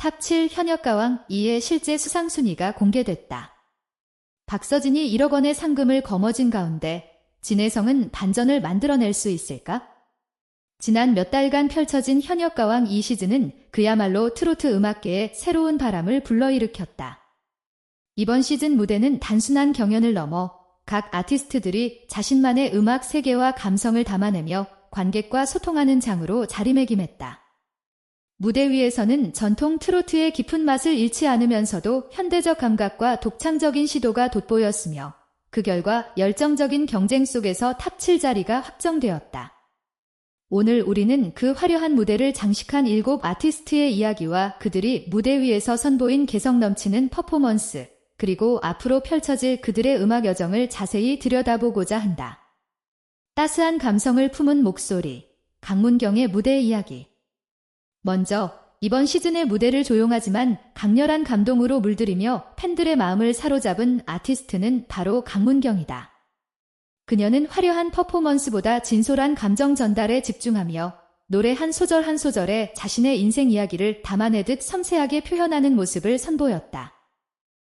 탑7 현역가왕 2의 실제 수상 순위가 공개됐다. 박서진이 1억 원의 상금을 거머쥔 가운데 진혜성은 반전을 만들어낼 수 있을까? 지난 몇 달간 펼쳐진 현역가왕 2 시즌은 그야말로 트로트 음악계에 새로운 바람을 불러일으켰다. 이번 시즌 무대는 단순한 경연을 넘어 각 아티스트들이 자신만의 음악 세계와 감성을 담아내며 관객과 소통하는 장으로 자리매김했다. 무대 위에서는 전통 트로트의 깊은 맛을 잃지 않으면서도 현대적 감각과 독창적인 시도가 돋보였으며 그 결과 열정적인 경쟁 속에서 탑 7자리가 확정되었다. 오늘 우리는 그 화려한 무대를 장식한 일곱 아티스트의 이야기와 그들이 무대 위에서 선보인 개성 넘치는 퍼포먼스, 그리고 앞으로 펼쳐질 그들의 음악 여정을 자세히 들여다보고자 한다. 따스한 감성을 품은 목소리, 강문경의 무대 이야기. 먼저 이번 시즌의 무대를 조용하지만 강렬한 감동으로 물들이며 팬들의 마음을 사로잡은 아티스트는 바로 강문경이다. 그녀는 화려한 퍼포먼스보다 진솔한 감정 전달에 집중하며 노래 한 소절 한 소절에 자신의 인생 이야기를 담아내듯 섬세하게 표현하는 모습을 선보였다.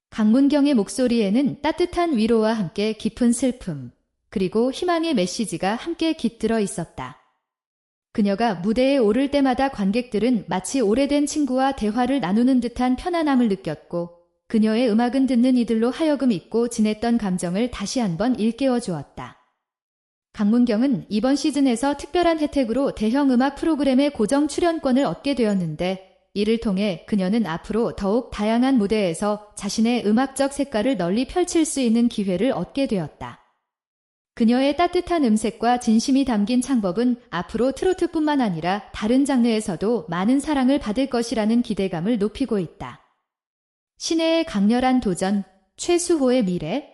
강문경의 목소리에는 따뜻한 위로와 함께 깊은 슬픔, 그리고 희망의 메시지가 함께 깃들어 있었다. 그녀가 무대에 오를 때마다 관객들은 마치 오래된 친구와 대화를 나누는 듯한 편안함을 느꼈고 그녀의 음악은 듣는 이들로 하여금 잊고 지냈던 감정을 다시 한번 일깨워 주었다. 강문경은 이번 시즌에서 특별한 혜택으로 대형 음악 프로그램의 고정 출연권을 얻게 되었는데 이를 통해 그녀는 앞으로 더욱 다양한 무대에서 자신의 음악적 색깔을 널리 펼칠 수 있는 기회를 얻게 되었다. 그녀의 따뜻한 음색과 진심이 담긴 창법은 앞으로 트로트뿐만 아니라 다른 장르에서도 많은 사랑을 받을 것이라는 기대감을 높이고 있다. 신혜의 강렬한 도전, 최수호의 미래?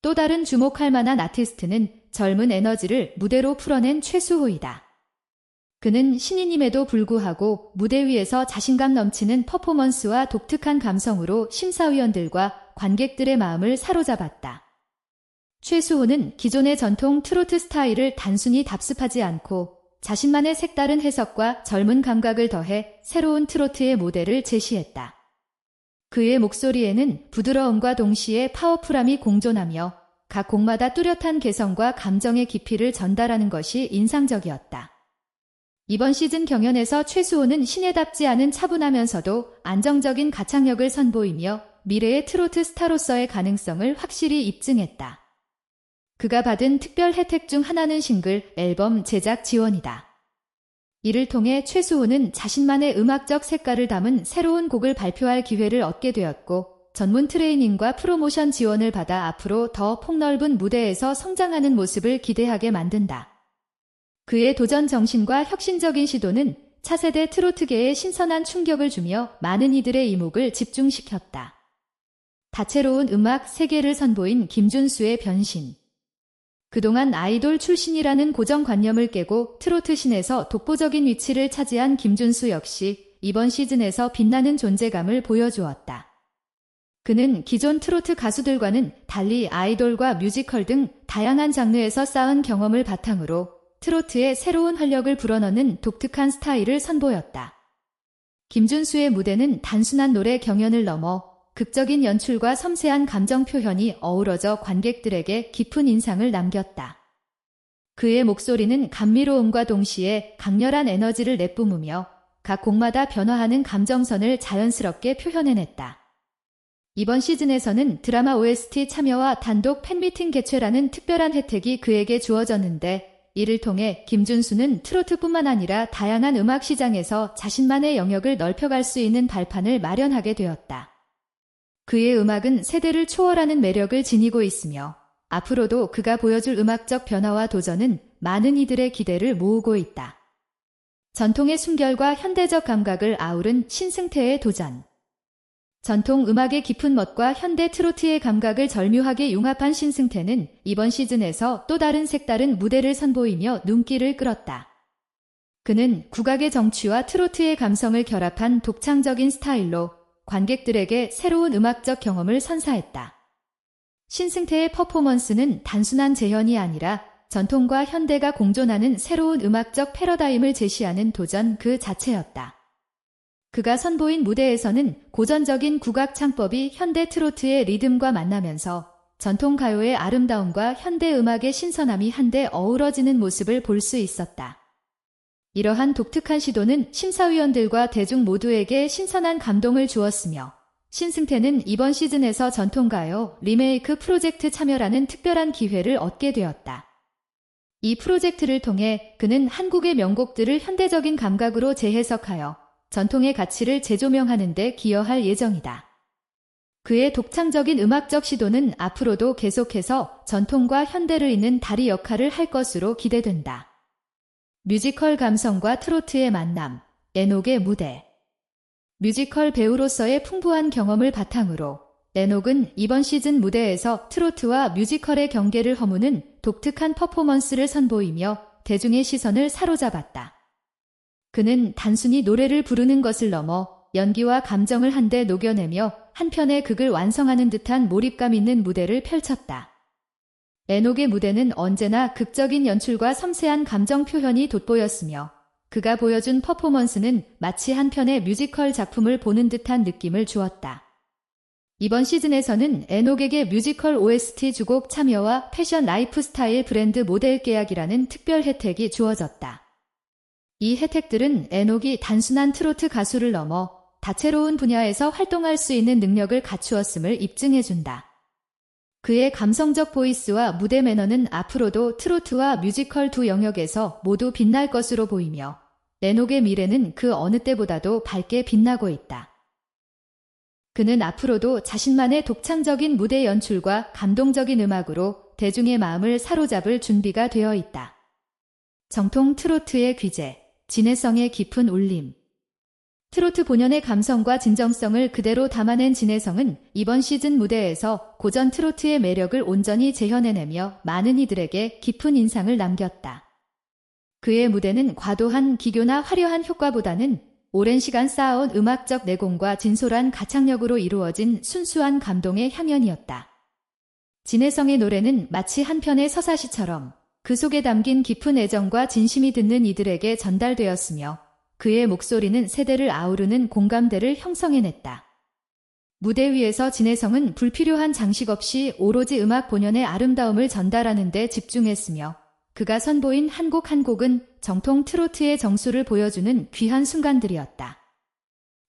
또 다른 주목할 만한 아티스트는 젊은 에너지를 무대로 풀어낸 최수호이다. 그는 신인임에도 불구하고 무대 위에서 자신감 넘치는 퍼포먼스와 독특한 감성으로 심사위원들과 관객들의 마음을 사로잡았다. 최수호는 기존의 전통 트로트 스타일을 단순히 답습하지 않고 자신만의 색다른 해석과 젊은 감각을 더해 새로운 트로트의 모델을 제시했다. 그의 목소리에는 부드러움과 동시에 파워풀함이 공존하며 각 곡마다 뚜렷한 개성과 감정의 깊이를 전달하는 것이 인상적이었다. 이번 시즌 경연에서 최수호는 신예답지 않은 차분하면서도 안정적인 가창력을 선보이며 미래의 트로트 스타로서의 가능성을 확실히 입증했다. 그가 받은 특별 혜택 중 하나는 싱글, 앨범 제작 지원이다. 이를 통해 최수호는 자신만의 음악적 색깔을 담은 새로운 곡을 발표할 기회를 얻게 되었고, 전문 트레이닝과 프로모션 지원을 받아 앞으로 더 폭넓은 무대에서 성장하는 모습을 기대하게 만든다. 그의 도전 정신과 혁신적인 시도는 차세대 트로트계에 신선한 충격을 주며 많은 이들의 이목을 집중시켰다. 다채로운 음악 세계를 선보인 김준수의 변신. 그동안 아이돌 출신이라는 고정관념을 깨고 트로트 신에서 독보적인 위치를 차지한 김준수 역시 이번 시즌에서 빛나는 존재감을 보여주었다. 그는 기존 트로트 가수들과는 달리 아이돌과 뮤지컬 등 다양한 장르에서 쌓은 경험을 바탕으로 트로트의 새로운 활력을 불어넣는 독특한 스타일을 선보였다. 김준수의 무대는 단순한 노래 경연을 넘어 극적인 연출과 섬세한 감정 표현이 어우러져 관객들에게 깊은 인상을 남겼다. 그의 목소리는 감미로움과 동시에 강렬한 에너지를 내뿜으며 각 곡마다 변화하는 감정선을 자연스럽게 표현해냈다. 이번 시즌에서는 드라마 OST 참여와 단독 팬미팅 개최라는 특별한 혜택이 그에게 주어졌는데 이를 통해 김준수는 트로트뿐만 아니라 다양한 음악 시장에서 자신만의 영역을 넓혀갈 수 있는 발판을 마련하게 되었다. 그의 음악은 세대를 초월하는 매력을 지니고 있으며 앞으로도 그가 보여줄 음악적 변화와 도전은 많은 이들의 기대를 모으고 있다. 전통의 순결과 현대적 감각을 아우른 신승태의 도전. 전통 음악의 깊은 멋과 현대 트로트의 감각을 절묘하게 융합한 신승태는 이번 시즌에서 또 다른 색다른 무대를 선보이며 눈길을 끌었다. 그는 국악의 정취와 트로트의 감성을 결합한 독창적인 스타일로 관객들에게 새로운 음악적 경험을 선사했다. 신승태의 퍼포먼스는 단순한 재현이 아니라 전통과 현대가 공존하는 새로운 음악적 패러다임을 제시하는 도전 그 자체였다. 그가 선보인 무대에서는 고전적인 국악 창법이 현대 트로트의 리듬과 만나면서 전통 가요의 아름다움과 현대 음악의 신선함이 한데 어우러지는 모습을 볼 수 있었다. 이러한 독특한 시도는 심사위원들과 대중 모두에게 신선한 감동을 주었으며 신승태는 이번 시즌에서 전통가요 리메이크 프로젝트 참여라는 특별한 기회를 얻게 되었다. 이 프로젝트를 통해 그는 한국의 명곡들을 현대적인 감각으로 재해석하여 전통의 가치를 재조명하는 데 기여할 예정이다. 그의 독창적인 음악적 시도는 앞으로도 계속해서 전통과 현대를 잇는 다리 역할을 할 것으로 기대된다. 뮤지컬 감성과 트로트의 만남, 에녹의 무대. 뮤지컬 배우로서의 풍부한 경험을 바탕으로 에녹은 이번 시즌 무대에서 트로트와 뮤지컬의 경계를 허무는 독특한 퍼포먼스를 선보이며 대중의 시선을 사로잡았다. 그는 단순히 노래를 부르는 것을 넘어 연기와 감정을 한데 녹여내며 한편의 극을 완성하는 듯한 몰입감 있는 무대를 펼쳤다. 에녹의 무대는 언제나 극적인 연출과 섬세한 감정 표현이 돋보였으며 그가 보여준 퍼포먼스는 마치 한 편의 뮤지컬 작품을 보는 듯한 느낌을 주었다. 이번 시즌에서는 에녹에게 뮤지컬 OST 주곡 참여와 패션 라이프 스타일 브랜드 모델 계약이라는 특별 혜택이 주어졌다. 이 혜택들은 에녹이 단순한 트로트 가수를 넘어 다채로운 분야에서 활동할 수 있는 능력을 갖추었음을 입증해준다. 그의 감성적 보이스와 무대 매너는 앞으로도 트로트와 뮤지컬 두 영역에서 모두 빛날 것으로 보이며 에녹의 미래는 그 어느 때보다도 밝게 빛나고 있다. 그는 앞으로도 자신만의 독창적인 무대 연출과 감동적인 음악으로 대중의 마음을 사로잡을 준비가 되어 있다. 정통 트로트의 귀재, 진해성의 깊은 울림. 트로트 본연의 감성과 진정성을 그대로 담아낸 진해성은 이번 시즌 무대에서 고전 트로트의 매력을 온전히 재현해내며 많은 이들에게 깊은 인상을 남겼다. 그의 무대는 과도한 기교나 화려한 효과보다는 오랜 시간 쌓아온 음악적 내공과 진솔한 가창력으로 이루어진 순수한 감동의 향연이었다. 진해성의 노래는 마치 한 편의 서사시처럼 그 속에 담긴 깊은 애정과 진심이 듣는 이들에게 전달되었으며 그의 목소리는 세대를 아우르는 공감대를 형성해냈다. 무대 위에서 진해성은 불필요한 장식 없이 오로지 음악 본연의 아름다움을 전달하는 데 집중했으며 그가 선보인 한 곡 한 곡은 정통 트로트의 정수를 보여주는 귀한 순간들이었다.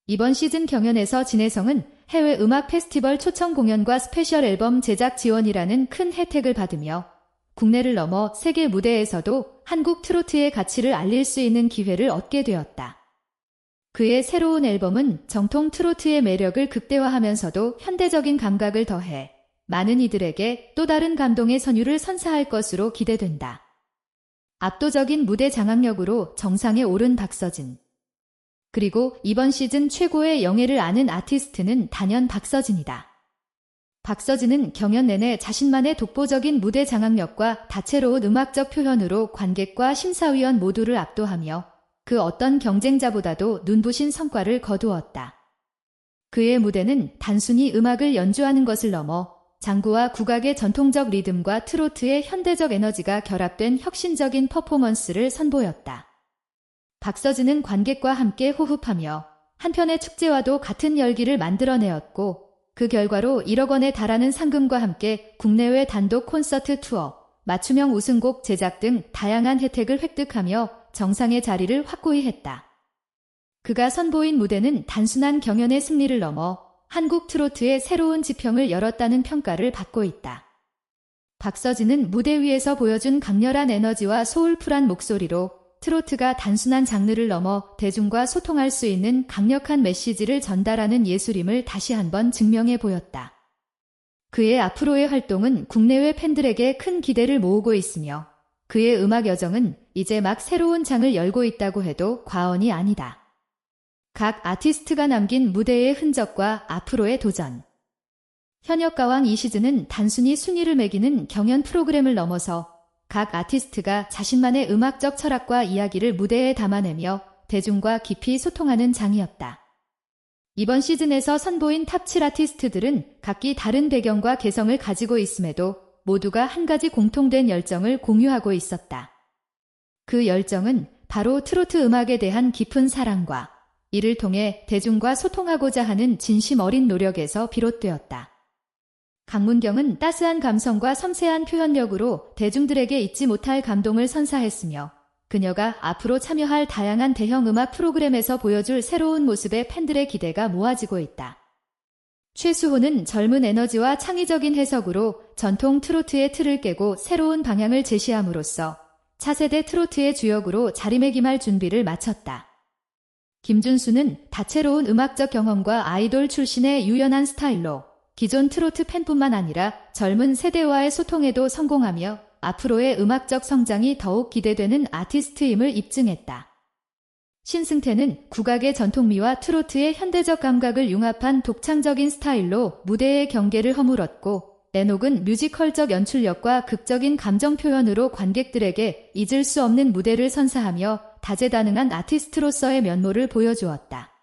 이번 시즌 경연에서 진해성은 해외 음악 페스티벌 초청 공연과 스페셜 앨범 제작 지원이라는 큰 혜택을 받으며 국내를 넘어 세계 무대에서도 한국 트로트의 가치를 알릴 수 있는 기회를 얻게 되었다. 그의 새로운 앨범은 정통 트로트의 매력을 극대화하면서도 현대적인 감각을 더해 많은 이들에게 또 다른 감동의 선율을 선사할 것으로 기대된다. 압도적인 무대 장악력으로 정상에 오른 박서진. 그리고 이번 시즌 최고의 영예를 아는 아티스트는 단연 박서진이다. 박서진은 경연 내내 자신만의 독보적인 무대 장악력과 다채로운 음악적 표현으로 관객과 심사위원 모두를 압도하며 그 어떤 경쟁자보다도 눈부신 성과를 거두었다. 그의 무대는 단순히 음악을 연주하는 것을 넘어 장구와 국악의 전통적 리듬과 트로트의 현대적 에너지가 결합된 혁신적인 퍼포먼스를 선보였다. 박서진은 관객과 함께 호흡하며 한편의 축제와도 같은 열기를 만들어내었고 그 결과로 1억 원에 달하는 상금과 함께 국내외 단독 콘서트 투어, 맞춤형 우승곡 제작 등 다양한 혜택을 획득하며 정상의 자리를 확고히 했다. 그가 선보인 무대는 단순한 경연의 승리를 넘어 한국 트로트의 새로운 지평을 열었다는 평가를 받고 있다. 박서진은 무대 위에서 보여준 강렬한 에너지와 소울풀한 목소리로 트로트가 단순한 장르를 넘어 대중과 소통할 수 있는 강력한 메시지를 전달하는 예술임을 다시 한번 증명해 보였다. 그의 앞으로의 활동은 국내외 팬들에게 큰 기대를 모으고 있으며 그의 음악 여정은 이제 막 새로운 장을 열고 있다고 해도 과언이 아니다. 각 아티스트가 남긴 무대의 흔적과 앞으로의 도전. 현역 가왕 이 시즌은 단순히 순위를 매기는 경연 프로그램을 넘어서 각 아티스트가 자신만의 음악적 철학과 이야기를 무대에 담아내며 대중과 깊이 소통하는 장이었다. 이번 시즌에서 선보인 탑7 아티스트들은 각기 다른 배경과 개성을 가지고 있음에도 모두가 한 가지 공통된 열정을 공유하고 있었다. 그 열정은 바로 트로트 음악에 대한 깊은 사랑과 이를 통해 대중과 소통하고자 하는 진심 어린 노력에서 비롯되었다. 강문경은 따스한 감성과 섬세한 표현력으로 대중들에게 잊지 못할 감동을 선사했으며 그녀가 앞으로 참여할 다양한 대형 음악 프로그램에서 보여줄 새로운 모습에 팬들의 기대가 모아지고 있다. 최수호는 젊은 에너지와 창의적인 해석으로 전통 트로트의 틀을 깨고 새로운 방향을 제시함으로써 차세대 트로트의 주역으로 자리매김할 준비를 마쳤다. 김준수는 다채로운 음악적 경험과 아이돌 출신의 유연한 스타일로 기존 트로트 팬뿐만 아니라 젊은 세대와의 소통에도 성공하며 앞으로의 음악적 성장이 더욱 기대되는 아티스트임을 입증했다. 신승태는 국악의 전통미와 트로트의 현대적 감각을 융합한 독창적인 스타일로 무대의 경계를 허물었고 레녹은 뮤지컬적 연출력과 극적인 감정 표현으로 관객들에게 잊을 수 없는 무대를 선사하며 다재다능한 아티스트로서의 면모를 보여주었다.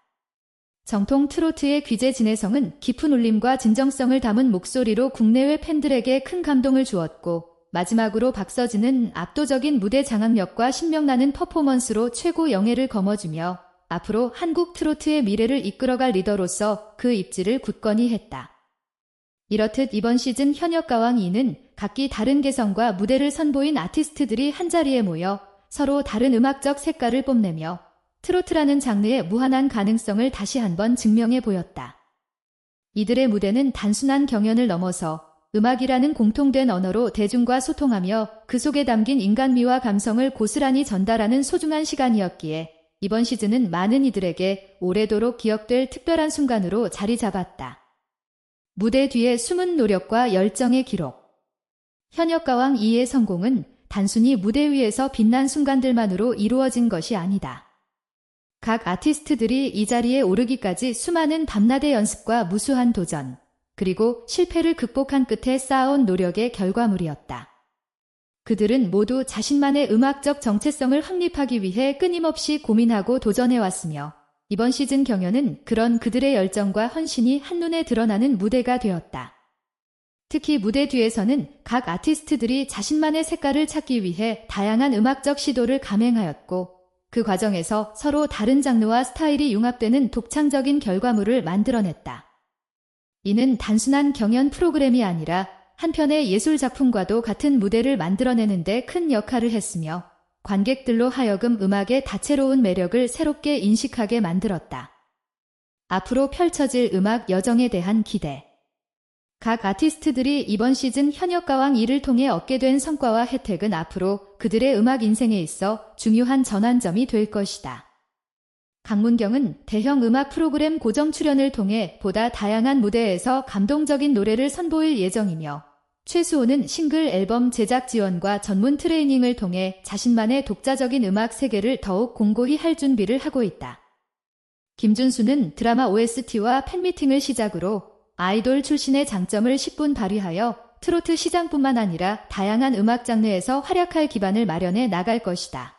정통 트로트의 귀재 진혜성은 깊은 울림과 진정성을 담은 목소리로 국내외 팬들에게 큰 감동을 주었고 마지막으로 박서진은 압도적인 무대 장악력과 신명나는 퍼포먼스로 최고 영예를 거머쥐며 앞으로 한국 트로트의 미래를 이끌어갈 리더로서 그 입지를 굳건히 했다. 이렇듯 이번 시즌 현역 가왕 2는 각기 다른 개성과 무대를 선보인 아티스트들이 한자리에 모여 서로 다른 음악적 색깔을 뽐내며 트로트라는 장르의 무한한 가능성을 다시 한번 증명해 보였다. 이들의 무대는 단순한 경연을 넘어서 음악이라는 공통된 언어로 대중과 소통하며 그 속에 담긴 인간미와 감성을 고스란히 전달하는 소중한 시간이었기에 이번 시즌은 많은 이들에게 오래도록 기억될 특별한 순간으로 자리 잡았다. 무대 뒤의 숨은 노력과 열정의 기록. 현역 가왕 2의 성공은 단순히 무대 위에서 빛난 순간들만으로 이루어진 것이 아니다. 각 아티스트들이 이 자리에 오르기까지 수많은 밤낮의 연습과 무수한 도전, 그리고 실패를 극복한 끝에 쌓아온 노력의 결과물이었다. 그들은 모두 자신만의 음악적 정체성을 확립하기 위해 끊임없이 고민하고 도전해왔으며 이번 시즌 경연은 그런 그들의 열정과 헌신이 한눈에 드러나는 무대가 되었다. 특히 무대 뒤에서는 각 아티스트들이 자신만의 색깔을 찾기 위해 다양한 음악적 시도를 감행하였고 그 과정에서 서로 다른 장르와 스타일이 융합되는 독창적인 결과물을 만들어냈다. 이는 단순한 경연 프로그램이 아니라 한편의 예술 작품과도 같은 무대를 만들어내는데 큰 역할을 했으며 관객들로 하여금 음악의 다채로운 매력을 새롭게 인식하게 만들었다. 앞으로 펼쳐질 음악 여정에 대한 기대. 각 아티스트들이 이번 시즌 현역 가왕 2를 통해 얻게 된 성과와 혜택은 앞으로 그들의 음악 인생에 있어 중요한 전환점이 될 것이다. 강문경은 대형 음악 프로그램 고정 출연을 통해 보다 다양한 무대에서 감동적인 노래를 선보일 예정이며 최수호는 싱글 앨범 제작 지원과 전문 트레이닝을 통해 자신만의 독자적인 음악 세계를 더욱 공고히 할 준비를 하고 있다. 김준수는 드라마 OST와 팬미팅을 시작으로 아이돌 출신의 장점을 10분 발휘하여 트로트 시장뿐만 아니라 다양한 음악 장르에서 활약할 기반을 마련해 나갈 것이다.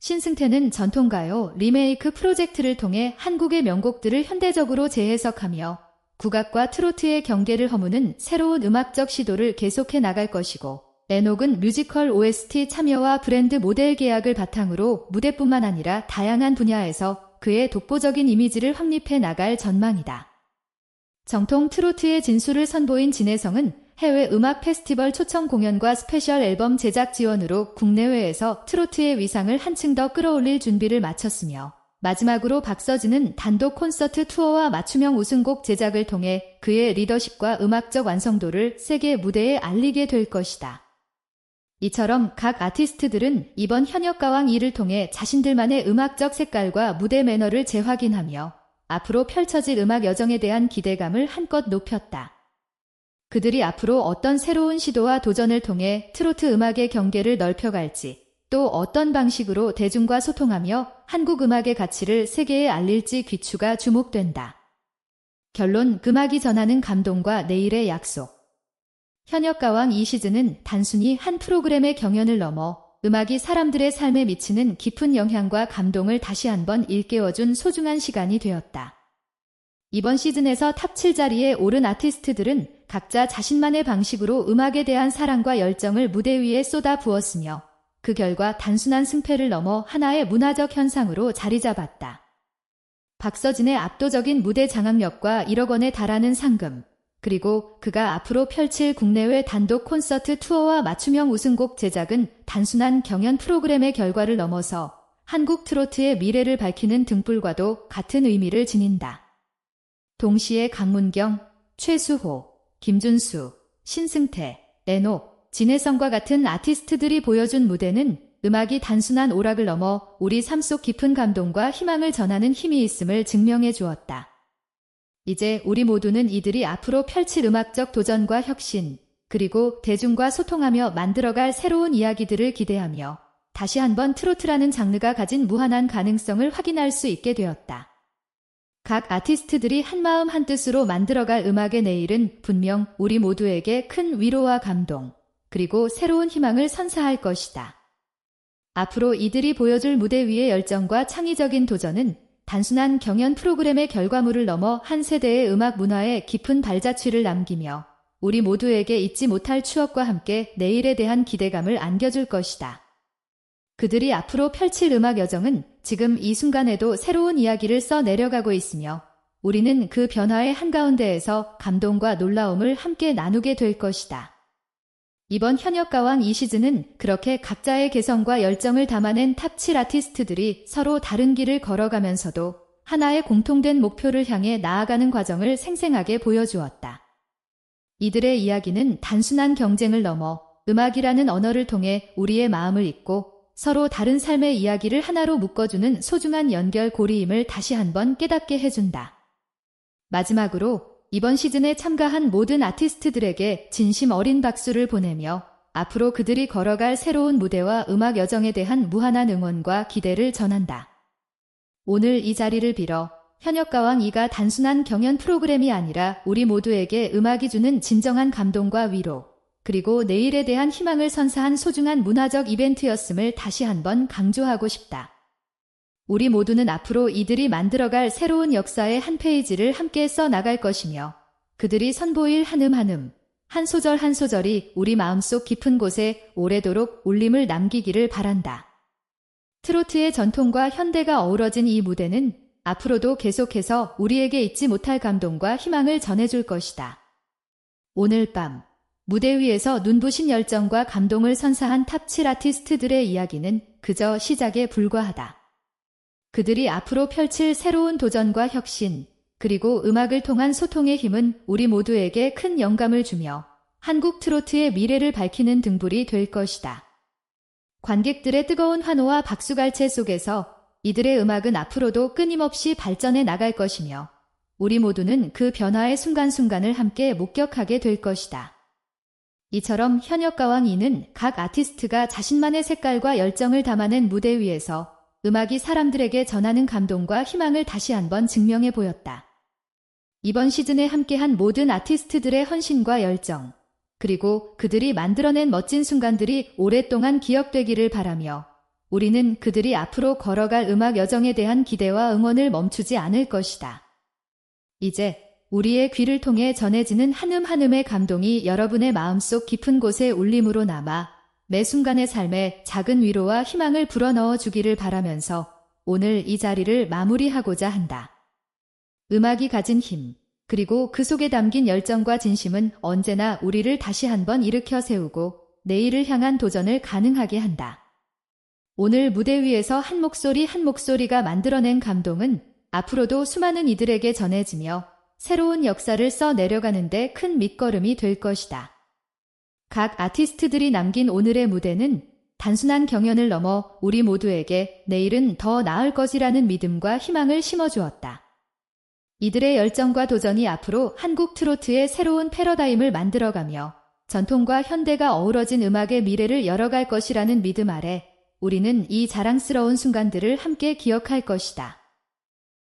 신승태는 전통가요 리메이크 프로젝트를 통해 한국의 명곡들을 현대적으로 재해석하며 국악과 트로트의 경계를 허무는 새로운 음악적 시도를 계속해 나갈 것이고 레녹은 뮤지컬 OST 참여와 브랜드 모델 계약을 바탕으로 무대뿐만 아니라 다양한 분야에서 그의 독보적인 이미지를 확립해 나갈 전망이다. 정통 트로트의 진수를 선보인 진혜성은 해외 음악 페스티벌 초청 공연과 스페셜 앨범 제작 지원으로 국내외에서 트로트의 위상을 한층 더 끌어올릴 준비를 마쳤으며 마지막으로 박서진은 단독 콘서트 투어와 맞춤형 우승곡 제작을 통해 그의 리더십과 음악적 완성도를 세계 무대에 알리게 될 것이다. 이처럼 각 아티스트들은 이번 현역 가왕 2를 통해 자신들만의 음악적 색깔과 무대 매너를 재확인하며 앞으로 펼쳐질 음악 여정에 대한 기대감을 한껏 높였다. 그들이 앞으로 어떤 새로운 시도와 도전을 통해 트로트 음악의 경계를 넓혀갈지 또 어떤 방식으로 대중과 소통하며 한국 음악의 가치를 세계에 알릴지 귀추가 주목된다. 결론 금악이 전하는 감동과 내일의 약속. 현역 가왕 이 시즌은 단순히 한 프로그램의 경연을 넘어 음악이 사람들의 삶에 미치는 깊은 영향과 감동을 다시 한번 일깨워준 소중한 시간이 되었다. 이번 시즌에서 탑 7자리에 오른 아티스트들은 각자 자신만의 방식으로 음악에 대한 사랑과 열정을 무대 위에 쏟아 부었으며 그 결과 단순한 승패를 넘어 하나의 문화적 현상으로 자리 잡았다. 박서진의 압도적인 무대 장악력과 1억 원에 달하는 상금, 그리고 그가 앞으로 펼칠 국내외 단독 콘서트 투어와 맞춤형 우승곡 제작은 단순한 경연 프로그램의 결과를 넘어서 한국 트로트의 미래를 밝히는 등불과도 같은 의미를 지닌다. 동시에 강문경, 최수호, 김준수, 신승태, 레노, 진혜성과 같은 아티스트들이 보여준 무대는 음악이 단순한 오락을 넘어 우리 삶 속 깊은 감동과 희망을 전하는 힘이 있음을 증명해 주었다. 이제 우리 모두는 이들이 앞으로 펼칠 음악적 도전과 혁신, 그리고 대중과 소통하며 만들어갈 새로운 이야기들을 기대하며 다시 한번 트로트라는 장르가 가진 무한한 가능성을 확인할 수 있게 되었다. 각 아티스트들이 한마음 한뜻으로 만들어갈 음악의 내일은 분명 우리 모두에게 큰 위로와 감동, 그리고 새로운 희망을 선사할 것이다. 앞으로 이들이 보여줄 무대 위의 열정과 창의적인 도전은 단순한 경연 프로그램의 결과물을 넘어 한 세대의 음악 문화에 깊은 발자취를 남기며 우리 모두에게 잊지 못할 추억과 함께 내일에 대한 기대감을 안겨줄 것이다. 그들이 앞으로 펼칠 음악 여정은 지금 이 순간에도 새로운 이야기를 써 내려가고 있으며 우리는 그 변화의 한가운데에서 감동과 놀라움을 함께 나누게 될 것이다. 이번 현역가왕 이 시즌은 그렇게 각자의 개성과 열정을 담아낸 탑7 아티스트들이 서로 다른 길을 걸어가면서도 하나의 공통된 목표를 향해 나아가는 과정을 생생하게 보여주었다. 이들의 이야기는 단순한 경쟁을 넘어 음악이라는 언어를 통해 우리의 마음을 잇고 서로 다른 삶의 이야기를 하나로 묶어주는 소중한 연결 고리임을 다시 한번 깨닫게 해준다. 마지막으로 이번 시즌에 참가한 모든 아티스트들에게 진심 어린 박수를 보내며 앞으로 그들이 걸어갈 새로운 무대와 음악 여정에 대한 무한한 응원과 기대를 전한다. 오늘 이 자리를 빌어 현역가왕 2가 단순한 경연 프로그램이 아니라 우리 모두에게 음악이 주는 진정한 감동과 위로, 그리고 내일에 대한 희망을 선사한 소중한 문화적 이벤트였음을 다시 한번 강조하고 싶다. 우리 모두는 앞으로 이들이 만들어갈 새로운 역사의 한 페이지를 함께 써 나갈 것이며 그들이 선보일 한음 한음, 한 소절 한 소절이 우리 마음속 깊은 곳에 오래도록 울림을 남기기를 바란다. 트로트의 전통과 현대가 어우러진 이 무대는 앞으로도 계속해서 우리에게 잊지 못할 감동과 희망을 전해줄 것이다. 오늘 밤 무대 위에서 눈부신 열정과 감동을 선사한 탑7 아티스트들의 이야기는 그저 시작에 불과하다. 그들이 앞으로 펼칠 새로운 도전과 혁신, 그리고 음악을 통한 소통의 힘은 우리 모두에게 큰 영감을 주며 한국 트로트의 미래를 밝히는 등불이 될 것이다. 관객들의 뜨거운 환호와 박수갈채 속에서 이들의 음악은 앞으로도 끊임없이 발전해 나갈 것이며 우리 모두는 그 변화의 순간순간을 함께 목격하게 될 것이다. 이처럼 현역 가왕 이는 각 아티스트가 자신만의 색깔과 열정을 담아낸 무대 위에서 음악이 사람들에게 전하는 감동과 희망을 다시 한번 증명해 보였다. 이번 시즌에 함께한 모든 아티스트들의 헌신과 열정, 그리고 그들이 만들어낸 멋진 순간들이 오랫동안 기억되기를 바라며 우리는 그들이 앞으로 걸어갈 음악 여정에 대한 기대와 응원을 멈추지 않을 것이다. 이제 우리의 귀를 통해 전해지는 한음 한음의 감동이 여러분의 마음속 깊은 곳에 울림으로 남아 매 순간의 삶에 작은 위로와 희망을 불어넣어 주기를 바라면서 오늘 이 자리를 마무리하고자 한다. 음악이 가진 힘, 그리고 그 속에 담긴 열정과 진심은 언제나 우리를 다시 한번 일으켜 세우고 내일을 향한 도전을 가능하게 한다. 오늘 무대 위에서 한 목소리 한 목소리가 만들어낸 감동은 앞으로도 수많은 이들에게 전해지며 새로운 역사를 써 내려가는데 큰 밑거름이 될 것이다. 각 아티스트들이 남긴 오늘의 무대는 단순한 경연을 넘어 우리 모두에게 내일은 더 나을 것이라는 믿음과 희망을 심어주었다. 이들의 열정과 도전이 앞으로 한국 트로트의 새로운 패러다임을 만들어가며 전통과 현대가 어우러진 음악의 미래를 열어갈 것이라는 믿음 아래 우리는 이 자랑스러운 순간들을 함께 기억할 것이다.